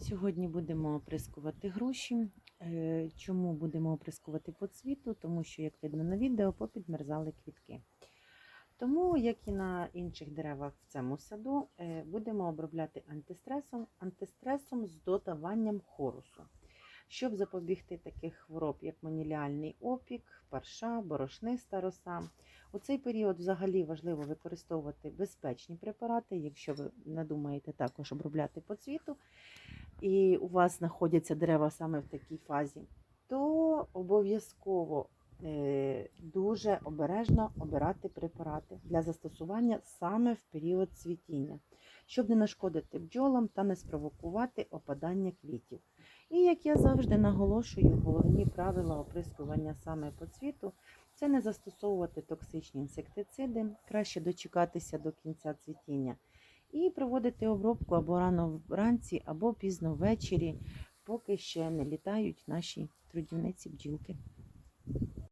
Сьогодні будемо оприскувати груші. Е, Чому будемо оприскувати по цвіту? Тому що, як видно на відео, попідмерзали квітки. Тому, як і на інших деревах в цьому саду, е, будемо обробляти антистресом, антистресом з додаванням хорусу. Щоб запобігти таких хвороб, як маніліальний опік, парша, борошниста роса. У цей період взагалі важливо використовувати безпечні препарати, якщо ви надумаєте також обробляти по цвіту, і у вас знаходяться дерева саме в такій фазі, то обов'язково дуже обережно обирати препарати для застосування саме в період цвітіння, щоб не нашкодити бджолам та не спровокувати опадання квітів. І як я завжди наголошую, головні правила оприскування саме по цвіту це не застосовувати токсичні інсектициди, краще дочекатися до кінця цвітіння і проводити обробку або рано вранці, або пізно ввечері, поки ще не літають наші трудівниці бджілки.